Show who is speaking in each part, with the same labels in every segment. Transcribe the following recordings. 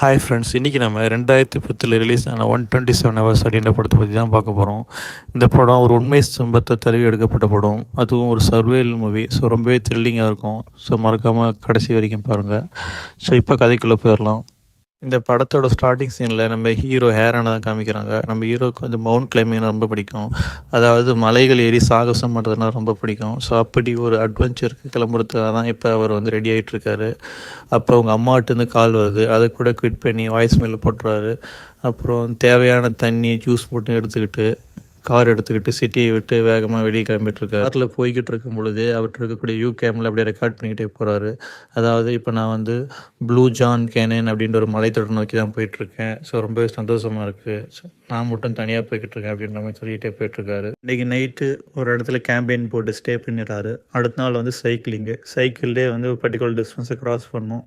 Speaker 1: Hi friends இன்றைக்கி நம்ம ரெண்டாயிரத்தி பத்தில் ரிலீஸ் ஆன ஒன் டுவெண்ட்டி செவன் ஹவர்ஸ் அப்படின்ற படத்தை பற்றி தான் பார்க்க போகிறோம் இந்த படம் ஒரு உண்மை சம்பத்தை தழுவி எடுக்கப்பட்ட படம். அதுவும் ஒரு சர்வேல் மூவி ஸோ ரொம்பவே த்ரில்லிங்காக இருக்கும். ஸோ மறக்காமல் கடைசி வரைக்கும் பாருங்கள் ஸோ இப்போ கதைக்குள்ளே போயிடலாம். இந்த படத்தோட ஸ்டார்டிங் சீனில் நம்ம ஹீரோ ஹேரான தான் காமிக்கிறாங்க. நம்ம ஹீரோக்கு வந்து மவுண்ட் கிளைம்பிங் ரொம்ப பிடிக்கும். அதாவது மலைகள் ஏறி சாகசம் பண்ணுறதுனா ரொம்ப பிடிக்கும். ஸோ அப்படி ஒரு அட்வென்ச்சருக்கு கிளம்புறதுக்காக தான் இப்போ அவர் வந்து ரெடி ஆகிட்டு இருக்காரு. அப்போ அவங்க அம்மாட்டேருந்து கால் வருது. அதை கூட குவிட் பண்ணி வாய்ஸ் மெயில் போட்டுறாரு அப்புறம் தேவையான தண்ணி ஜூஸ் போட்டு எடுத்துக்கிட்டு கார் எடுத்துக்கிட்டு சிட்டியை விட்டு வேகமாக வெளியே கிளம்பிட்டு இருக்காரு காரில் போய்கிட்டு இருக்கும் பொழுது அவர்கிட்ட இருக்கக்கூடிய யூ கேமில் அப்படியே ரெக்கார்ட் பண்ணிக்கிட்டே போகிறாரு அதாவது இப்போ நான் வந்து ப்ளூ ஜான் கேனன் அப்படின்ற ஒரு மலைத்தொடர் நோக்கி தான் போயிட்டுருக்கேன். ஸோ ரொம்பவே சந்தோஷமாக இருக்குது ஸோ நான் மட்டும் தனியாக போய்கிட்டு இருக்கேன் அப்படின்ற மாதிரி சொல்லிகிட்டே போயிட்டுருக்காரு. இன்றைக்கி நைட்டு ஒரு இடத்துல கேம்பெயின் போட்டு ஸ்டே பண்ணிடுறாரு. அடுத்த நாள் வந்து சைக்கிளிங்கு சைக்கிள்லேயே வந்து ஒரு பர்டிகுலர் டிஸ்டன்ஸை கிராஸ் பண்ணும்.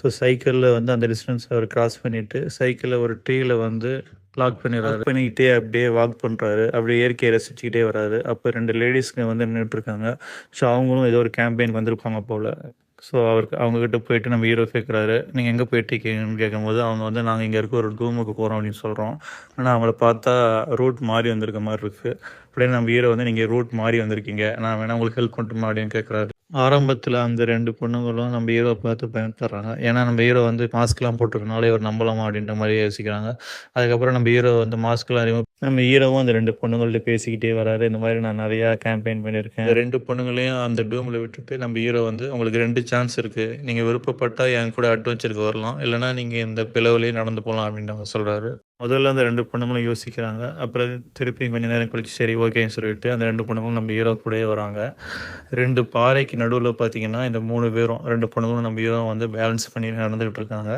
Speaker 1: ஸோ சைக்கிளில் வந்து அந்த டிஸ்டன்ஸ் அவர் கிராஸ் பண்ணிவிட்டு சைக்கிளில் ஒரு ட்ரீயில் வந்து லாக் பண்ணிடுறாரு. பண்ணிக்கிட்டே அப்படியே வாக் பண்ணுறாரு அப்படியே இயற்கையை ரசிச்சுக்கிட்டே வராரு. அப்போ ரெண்டு லேடிஸ்க்கு வந்து நின்றுட்டு இருக்காங்க ஸோ அவங்களும் ஏதோ ஒரு கேம்பெயின் வந்திருப்பாங்க போல். ஸோ அவருக்கு அவங்கக்கிட்ட போயிட்டு நம்ம ஹீரோ கேட்குறாரு நீங்கள் எங்கே போயிட்டு இருக்கீங்கன்னு கேட்கும்போது அவங்க வந்து நாங்கள் இங்கே இருக்க ஒரு ரூமுக்கு போகிறோம் அப்படின்னு சொல்கிறோம் ஆனால் அவங்கள பார்த்தா ரூட் மாறி வந்திருக்க மாதிரி இருக்குது அப்படியே நம்ம ஹீரோ வந்து நீங்கள் ரூட் மாறி வந்திருக்கீங்க. நான் வேணால் உங்களுக்கு ஹெல்ப் பண்ணுமா அப்படின்னு கேட்குறாரு ஆரம்பத்தில் அந்த ரெண்டு பொண்ணுங்களும் நம்ம ஹீரோ பார்த்து பயந்துடுறாங்க. ஏன்னா நம்ம ஹீரோ வந்து மாஸ்க்லாம் போட்டிருக்கனால இவர் நம்பலாமா அப்படின்ற மாதிரி யோசிக்கிறாங்க. அதுக்கப்புறம் நம்ம ஹீரோ வந்து மாஸ்க்லாம் ரிமூவ் நம்ம ஹீரோவும் அந்த ரெண்டு பொண்ணுங்கள்ட்ட பேசிக்கிட்டே வராரு. இந்த மாதிரி நான் நிறையா கேம்பெயின் பண்ணியிருக்கேன். இந்த ரெண்டு பொண்ணுங்களையும் அந்த டூமில் விட்டுட்டு நம்ம ஹீரோ வந்து உங்களுக்கு ரெண்டு சான்ஸ் இருக்குது நீங்கள் விருப்பப்பட்டால் என் கூட அட்வென்ச்சருக்கு வரலாம். இல்லைனா நீங்கள் இந்த பிளவுலேயே நடந்து போகலாம் அப்படின்னு அவங்க சொல்கிறாரு முதல்ல அந்த ரெண்டு பொண்ணுங்களும் யோசிக்கிறாங்க. அப்புறம் திருப்பி கொஞ்ச நேரம் கழிச்சு சரி ஓகேன்னு சொல்லிட்டு அந்த ரெண்டு பொண்ணுங்களும் நம்ம ஹீரோ கூடயே வராங்க. ரெண்டு பாறைக்கு நடுவில் பார்த்தீங்கன்னா இந்த மூணு பேரும் ரெண்டு பொண்ணுங்களும் நம்ம ஹீரோ வந்து பேலன்ஸ் பண்ணி நடந்துகிட்டு இருக்காங்க.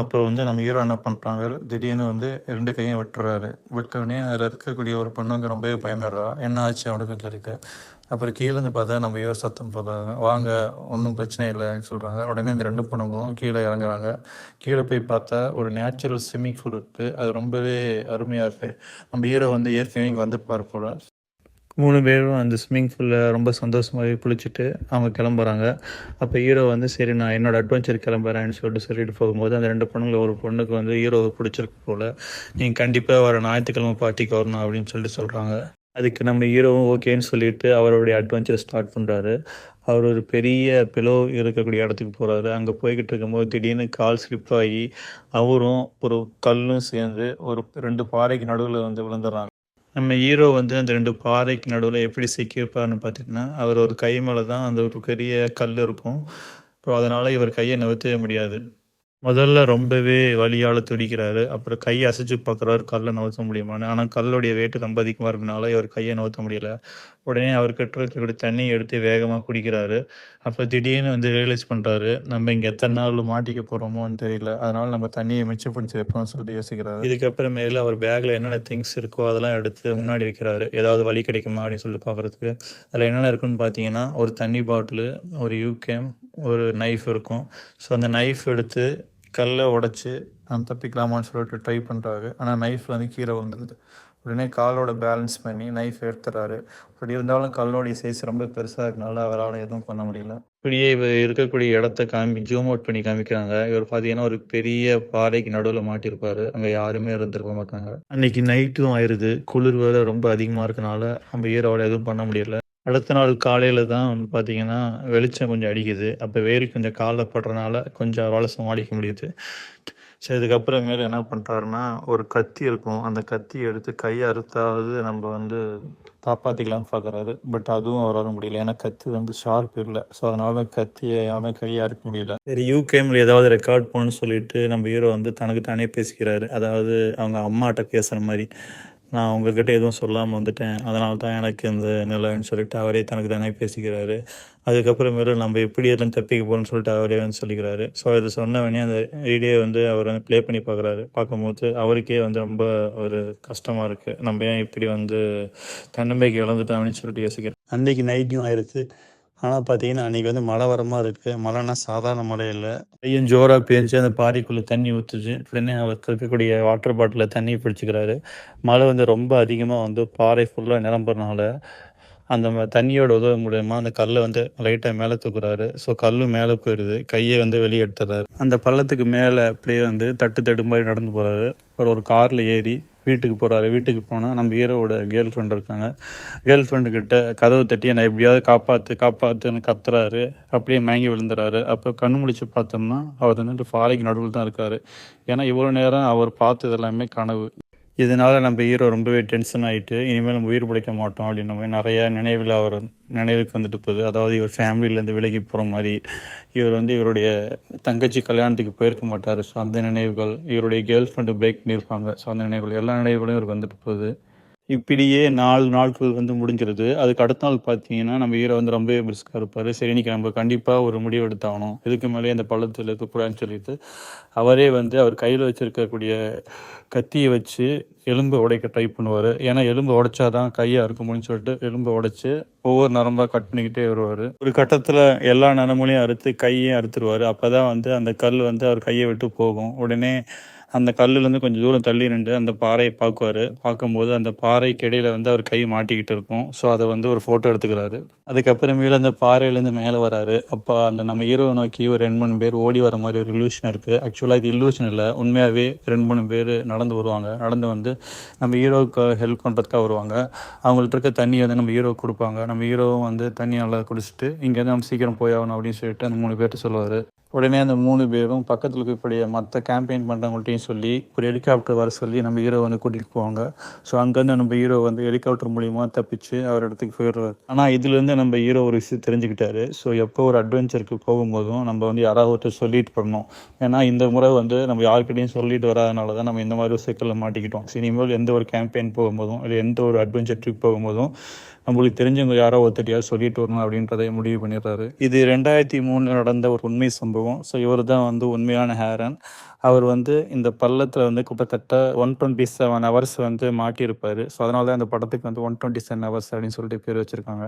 Speaker 1: அப்போ வந்து நம்ம ஹீரோ என்ன பண்ணுறாங்க திடீர்னு வந்து ரெண்டு கையும் விட்டுறாரு. விட்டோடனே அதில் இருக்கக்கூடிய ஒரு பொண்ணுங்க ரொம்பவே பயமிடுறா என்ன ஆச்சு அவனுக்கு தெரியுது அப்புறம் கீழே இருந்து பார்த்தா நம்ம ஹீரோ சத்தம் போடுறாங்க. வாங்க ஒன்றும் பிரச்சனை இல்லைன்னு சொல்கிறாங்க உடனே இந்த ரெண்டு பொண்ணுங்களும் கீழே இறங்குறாங்க. கீழே போய் பார்த்தா ஒரு நேச்சுரல் ஸ்விம்மிங் பூல் இருக்குது அது ரொம்பவே அருமையாக இருக்குது நம்ம ஹீரோ வந்து ஏற்கனவே இங்கே வந்து பார்ப்போம் மூணு பேரும் அந்த ஸ்விம்மிங் பூலில் ரொம்ப சந்தோஷமாகவே குளிச்சுட்டு அவங்க கிளம்புறாங்க. அப்போ ஹீரோ வந்து சரி நான் என்னோட அட்வென்ச்சர் கிளம்புறேன்னு சொல்லிட்டு சொல்லிட்டு போகும்போது அந்த ரெண்டு பொண்ணுங்களை ஒரு பொண்ணுக்கு வந்து ஹீரோவை பிடிச்சிருக்கு போல் நீங்கள் கண்டிப்பாக வர ஞாயிற்றுக்கிழமை பார்ட்டிக்கு வரணும் அப்படின்னு சொல்லிட்டு சொல்கிறாங்க அதுக்கு நம்ம ஹீரோவும் ஓகேன்னு சொல்லிட்டு அவருடைய அட்வென்ச்சர் ஸ்டார்ட் பண்ணுறாரு அவர் ஒரு பெரிய பிலோ இருக்கக்கூடிய இடத்துக்கு போகிறாரு அங்கே போய்கிட்டு இருக்கும்போது திடீர்னு கால் ஸ்லிப் ஆகி அவரும் ஒரு கல்லும் சேர்ந்து ஒரு ரெண்டு பாறைக்கு நடுவில் வந்து விழுந்துடுறாங்க. நம்ம ஹீரோ வந்து அந்த ரெண்டு பாறைக்கு நடுவில் எப்படி சிக்கியிருப்பார்னு பார்த்தீங்கன்னா அவர் ஒரு கை மேலே தான் அந்த ஒரு பெரிய கல் இருக்கும். ஸோ அதனால் இவர் கையை நகர்த்தவே முடியாது. முதல்ல ரொம்பவே வலியால் துடிக்கிறாரு. அப்புறம் கை அசைச்சு பார்க்குறாரு. கல்லை நவுத்த முடியுமான்னு. ஆனால் கல்லுடைய வேட்டு ரொம்ப அதிகமாக இருக்கனால இவர் கையை நவுத்த முடியல. உடனே அவர் கிட்ட இருக்கக்கூடிய தண்ணியை எடுத்து வேகமாக குடிக்கிறாரு. அப்போ திடீர்னு வந்து ரியலைஸ் பண்ணுறாரு நம்ம இங்கே எத்தனை நாள் மாட்டிக்க போகிறோமோன்னு தெரியல. அதனால நம்ம தண்ணியை மிச்சப்படுத்தி வைப்போம்னு சொல்லிட்டு யோசிக்கிறாரு. இதுக்கப்புறமேல அவர் பேக்கில் என்னென்ன திங்ஸ் இருக்கோ அதெல்லாம் எடுத்து முன்னாடி வைக்கிறாரு. ஏதாவது வழி கிடைக்குமா அப்படின்னு சொல்லிட்டு பார்க்குறதுக்கு. அதில் என்னென்ன இருக்குன்னு பார்த்தீங்கன்னா ஒரு தண்ணி பாட்டிலு ஒரு யூகேம் ஒரு நைஃப் இருக்கும். ஸோ அந்த நைஃப் எடுத்து கல்லை உடச்சி நான் தப்பிக்கலாமான்னு சொல்லிட்டு ட்ரை பண்ணுறாரு ஆனால் நைஃப் வந்து கீழே வந்துடுது உடனே காலோட பேலன்ஸ் பண்ணி நைஃப் எடுத்துறாரு. அப்படி இருந்தாலும் கல்லோடைய சைஸ் ரொம்ப பெருசாக இருக்கனால அவரால் எதுவும் பண்ண முடியல. இப்படியே இவர் இருக்கக்கூடிய இடத்த காமி ஜூம் அவுட் பண்ணி காமிக்கிறாங்க. இவர் பார்த்தீங்கன்னா ஒரு பெரிய பாறைக்கு நடுவில் மாட்டியிருப்பாரு அங்கே யாருமே இருந்திருக்க மாட்டாங்க. அன்னைக்கு நைட்டும் ஆயிடுது குளிர் வேலை ரொம்ப அதிகமாக இருக்கனால நம்ம ஈரோட எதுவும் பண்ண முடியல. அடுத்த நாள் காலையில் தான் வந்து பார்த்திங்கன்னா வெளிச்சம் கொஞ்சம் அடிக்குது. அப்போ வேறு கொஞ்சம் காலில் படுறனால கொஞ்சம் அவரால் சமாளிக்க முடியுது. சரி இதுக்கப்புறமேல என்ன பண்ணுறாருன்னா ஒரு கத்தி இருக்கும். அந்த கத்தி எடுத்து கையை அறுத்தாவது நம்ம வந்து காப்பாற்றிக்கலாம்னு பார்க்குறாரு பட் அதுவும் அவரால் முடியல. ஏன்னா கத்தி வந்து ஷார்ப் இல்லை. ஸோ அதனால கத்தியை யாரும் கையை அறுக்க முடியல. சரி யூகேமில் ஏதாவது ரெக்கார்ட் போகணும்னு சொல்லிட்டு நம்ம ஹீரோ வந்து தனக்கு தானே பேசிக்கிறாரு. அதாவது அவங்க அம்மாட்ட பேசுகிற மாதிரி. நான் உங்ககிட்ட எதுவும் சொல்லாமல் வந்துட்டேன். அதனால தான் எனக்கு இந்த நிலைன்னு சொல்லிட்டு அவரே தனக்கு தானே பேசிக்கிறாரு. அதுக்கப்புறமேல நம்ம எப்படி எல்லாம் தப்பிக்க போகிறோம்னு சொல்லிட்டு அவரே வந்து சொல்லிக்கிறாரு. ஸோ இதை சொன்னவனே அந்த வீடியோ வந்து அவர் வந்து ப்ளே பண்ணி பார்க்குறாரு பார்க்கும்போது அவருக்கே வந்து ரொம்ப ஒரு கஷ்டமாக இருக்குது நம்ம ஏன் இப்படி வந்து தன்னம்பிக்கை இழந்துட்டோம் அப்படின்னு சொல்லிட்டு யோசிக்கிறேன். அன்றைக்கி நைட்டும் ஆயிடுச்சு ஆனால் பார்த்தீங்கன்னா அன்றைக்கி வந்து மழை வர மாதிரி இருக்குது மழைனா சாதாரண மழை இல்லை. பையன் ஜோராக பேஞ்சு அந்த பாறைக்குள்ளே தண்ணி ஊற்றுச்சு உடனே அவர் இருக்கக்கூடிய வாட்டர் பாட்டிலில் தண்ணி பிடிச்சிக்கிறாரு. மழை வந்து ரொம்ப அதிகமாக வந்து பாறை ஃபுல்லாக நிரம்புறனால அந்த ம தண்ணியோட உதவி மூலயமா அந்த கல்லை வந்து லைட்டாக மேலே தூக்குறாரு. ஸோ கல் மேலே போயிடுது. கையை வந்து வெளியே எடுத்துறாரு அந்த பள்ளத்துக்கு மேலே அப்படியே வந்து தட்டு தட்டு மாதிரி நடந்து போகிறாரு அப்புறம் ஒரு காரில் ஏறி வீட்டுக்கு போகிறாரு வீட்டுக்கு போனால் நம்ம ஹீரோவோட கேர்ள் ஃப்ரெண்ட் இருக்காங்க. கேர்ள் ஃப்ரெண்டு கிட்ட கதவு தட்டி என்னை எப்படியாவது காப்பாற்று காப்பாற்றுன்னு கத்துறாரு. அப்படியே மயங்கி விழுந்துறாரு. அப்போ கண்ணு முழிச்சு பார்த்தோம்னா அவர் வந்துட்டு ஃபாலைக்கு நடுவில் தான் இருக்கார். ஏன்னா இவ்வளோ நேரம் அவர் பார்த்தது எல்லாமே கனவு. இதனால் நம்ம ஹீரோ ரொம்பவே டென்ஷன் ஆகிட்டு இனிமேல் நம்ம உயிர் பிழைக்க மாட்டோம் அப்படின்ற மாதிரி நிறைய நினைவில் அவர் நினைவுக்கு வந்துட்டு போகுது. அதாவது இவர் ஃபேமிலியிலேருந்து விலகி போகிற மாதிரி இவர் வந்து இவருடைய தங்கச்சி கல்யாணத்துக்கு போயிருக்க மாட்டார். ஸோ அந்த நினைவுகள் இவருடைய கேர்ள் ஃப்ரெண்டு பிரேக் பண்ணியிருப்பாங்க ஸோ அந்த நினைவுகள் எல்லா நினைவுகளும் இவருக்கு வந்துட்டு போகுது. இப்படியே நாலு நாட்கள் வந்து முடிஞ்சிருது. அதுக்கு அடுத்த நாள் பார்த்தீங்கன்னா நம்ம ஹீரோ வந்து ரொம்பவே பிரிஸ்காக இருப்பார். சரி இன்னைக்கு நம்ம கண்டிப்பாக ஒரு முடிவு எடுத்தாகணும். இதுக்கு மேலே இந்த பள்ளத்தில் இருக்கக்கூடாதுன்னு சொல்லிட்டு அவரே வந்து அவர் கையில் வச்சுருக்கக்கூடிய கத்தியை வச்சு எலும்பை உடைக்க ட்ரை பண்ணுவார். ஏன்னா எலும்பு உடைச்சாதான் கையை கையாக முடியும்னு சொல்லிட்டு எலும்பை உடைச்சி ஒவ்வொரு நரம்பாக கட் பண்ணிக்கிட்டே வருவார். ஒரு கட்டத்தில் எல்லா நரம்புலையும் அறுத்து கையையும் அறுத்துருவார். அப்போ தான் வந்து அந்த கல் வந்து அவர் கையை விட்டு போகும். உடனே அந்த கல்லுலேருந்து கொஞ்சம் தூரம் தள்ளி நின்று அந்த பாறையை பார்க்குவார். பார்க்கும்போது அந்த பாறைக்கு இடையில வந்து அவர் கை மாட்டிக்கிட்டு இருக்கும். ஸோ அதை வந்து ஒரு ஃபோட்டோ எடுத்துக்கிறாரு. அதுக்கப்புறமேல அந்த பாறையிலேருந்து மேலே வராரு. அப்போ அந்த நம்ம ஹீரோவை நோக்கி ஒரு ரெண்டு மூணு பேர் ஓடி வர மாதிரி ஒரு இல்யூஷன் இருக்குது ஆக்சுவலாக இது இல்யூஷன் இல்லை. உண்மையாகவே ரெண்டு மூணு பேர் நடந்து வருவாங்க. நடந்து வந்து நம்ம ஹீரோவுக்கு ஹெல்ப் பண்ணுறதுக்காக வருவாங்க. அவங்கள்ட்ட இருக்க தண்ணி வந்து நம்ம ஹீரோவுக்கு கொடுப்பாங்க. நம்ம ஹீரோவும் வந்து தண்ணி நல்லா குடிச்சிட்டு இங்கேருந்து நம்ம சீக்கிரம் போய் ஆகணும் அப்படின்னு சொல்லிட்டு அந்த மூணு பேர்கிட்ட சொல்லுவார். உடனே அந்த மூணு பேரும் பக்கத்தில் இருக்கக்கூடிய மற்ற கேம்பெயின் பண்ணுறவங்கள்ட்டையும் சொல்லி ஒரு ஹெலிகாப்டர் வர சொல்லி நம்ம ஹீரோ வந்து கூட்டிகிட்டு போவாங்க. ஸோ அங்கேருந்து நம்ம ஹீரோ வந்து ஹெலிகாப்டர் மூலியமா தப்பிச்சு அவர் இடத்துக்கு போயிடுறார். ஆனால் இதுலேருந்து நம்ம ஹீரோ ஒரு விஷயம் தெரிஞ்சுக்கிட்டாரு. ஸோ எப்போ ஒரு அட்வென்ச்சருக்கு போகும்போதும் நம்ம வந்து யாராவது ஒருத்தர் சொல்லிட்டு பண்ணணும் ஏன்னா இந்த முறை வந்து நம்ம யாருக்கிட்டையும் சொல்லிட்டு வராதனால தான் நம்ம இந்த மாதிரி ஒரு சிக்கலில் மாட்டிக்கிட்டோம். சினிமாவில் இனிமேல் எந்த ஒரு கேம்பெயின் போகும்போதும் இல்லை எந்த ஒரு அட்வென்ச்சர் ட்ரிப் போகும்போதும் நம்மளுக்கு தெரிஞ்சவங்க யாரோ ஒருத்தட்டியாவது சொல்லிட்டு வரணும் அப்படின்றதை முடிவு பண்ணிடுறாரு. இது ரெண்டாயிரத்தி மூணு நடந்த ஒரு உண்மை சம்பவம். ஸோ இவர் தான் வந்து உண்மையான ஹேரன். அவர் வந்து இந்த பள்ளத்தில் வந்து கிட்டத்தட்ட ஒன் டுவெண்ட்டி செவன் ஹவர்ஸ் வந்து மாட்டியிருப்பார். ஸோ அதனால தான் இந்த படத்துக்கு வந்து ஒன் டுவெண்ட்டி செவன் ஹவர்ஸ் அப்படின்னு சொல்லிட்டு பேர் வச்சுருக்காங்க.